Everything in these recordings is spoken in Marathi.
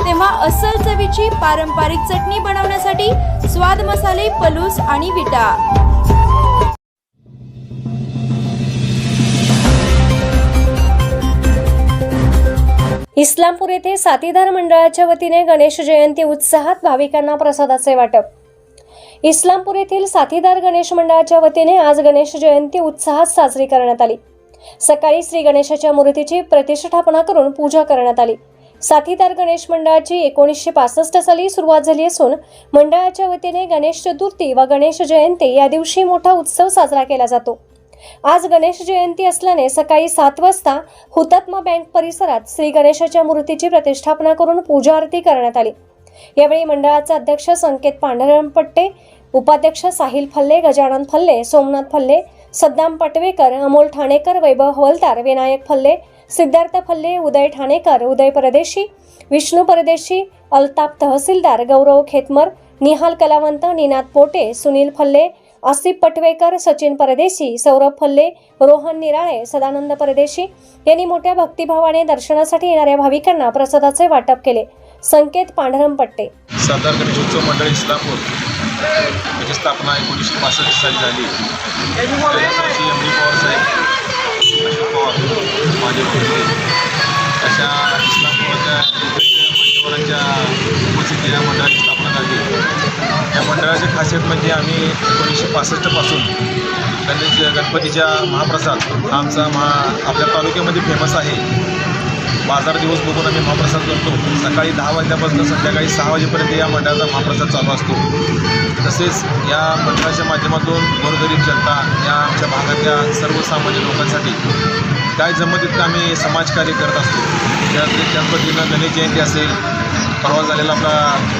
तेव्हा अस्सल चवीची पारंपरिक चटणी बनवण्यासाठी स्वाद मसाले पलूस आणि विटा. इस्लामपूर येथे साथीदार मंडळाच्या वतीने गणेश जयंती उत्साहात भाविकांना प्रसादाचे वाटप. इस्लामपूर येथील साथीदार गणेश मंडळाच्या वतीने आज गणेश जयंती उत्साहात साजरी करण्यात आली. सकाळी श्री गणेशाच्या मूर्तीची प्रतिष्ठापना करून पूजा करण्यात आली. साथीदार गणेश मंडळाची एकोणीसशे पासष्ट साली सुरुवात झाली असून मंडळाच्या वतीने गणेश चतुर्थी व गणेश जयंती या दिवशी मोठा उत्सव साजरा केला जातो. आज गणेश जयंती असल्याने सकाळी सात वाजता हुतात्मा बँक परिसरात श्री गणेशाच्या मूर्तीची प्रतिष्ठापना करून पूजा आरती करण्यात आली. यावेळी मंडळाचे अध्यक्ष संकेत पांढरमपट्टे उपाध्यक्ष साहिल फल्ले गजानन फल्ले सोमनाथ फल्ले सद्दाम पटवेकर अमोल ठाणेकर वैभव हवलदार विनायक फल्ले सिद्धार्थ फल्ले उदय ठाणेकर उदय परदेशी विष्णू परदेशी अल्ताप तहसीलदार गौरव खेतमर निहाल कलावंत निनाद पोटे सुनील फल्ले आसिफ पटवेकर सचिन परदेशी सौरभ फल्ले रोहन निराळे सदानंद परदेशी यांनी मोठ्या भक्तिभावाने दर्शनासाठी येणाऱ्या भाविकांना प्रसादाचे वाटप केले. संकेत पांढरम पट्टे. सरदार गणेशोत्सव मंडळ इस्लामपूर याची स्थापना एकोणीसशे पासष्ट साली झाली. पवार साहेब पवार माझे वडील अशा इस्लामपूरच्या मान्यवरांच्या उपस्थितीत या मंडळाची स्थापना झाली. या मंडळाची खासियत म्हणजे आम्ही एकोणीसशे पासष्टपासून गणेश गणपतीच्या महाप्रसाद हा आमचा महा आपल्या तालुक्यामध्ये फेमस आहे. बाजार दिवस बघून आम्ही महाप्रसाद करतो. सकाळी दहा वाजल्यापासून संध्याकाळी सहा वाजेपर्यंत या मंडळाचा महाप्रसाद चालू असतो. तसेच या मंडळाच्या माध्यमातून गोरगरीब जनता या आमच्या भागातल्या सर्वसामान्य लोकांसाठी काय जमत इतकं आम्ही समाजकार्य करत असतो. त्यात त्याच गणेश जयंती असेल परवा झालेला आपला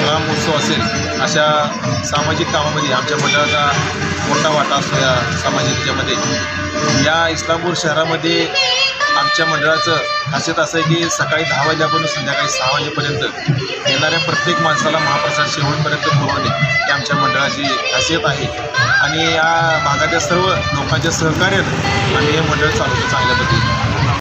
ग्राम उत्सव असेल अशा सामाजिक कामामध्ये आमच्या मंडळाचा मोठा वाटा असतो या सामाजिक याच्यामध्ये. या इस्लामपूर शहरामध्ये आमच्या मंडळाचं खासियत असं आहे की सकाळी दहा वाजल्यापासून संध्याकाळी सहा वाजेपर्यंत येणाऱ्या प्रत्येक माणसाला महाप्रसाद शेवटपर्यंत पुरवणे ही आमच्या मंडळाची खासियत आहे. आणि या भागाच्या सर्व लोकांच्या सहकार्यानं आम्ही हे मंडळ चालवतो चांगल्या पद्धतीने.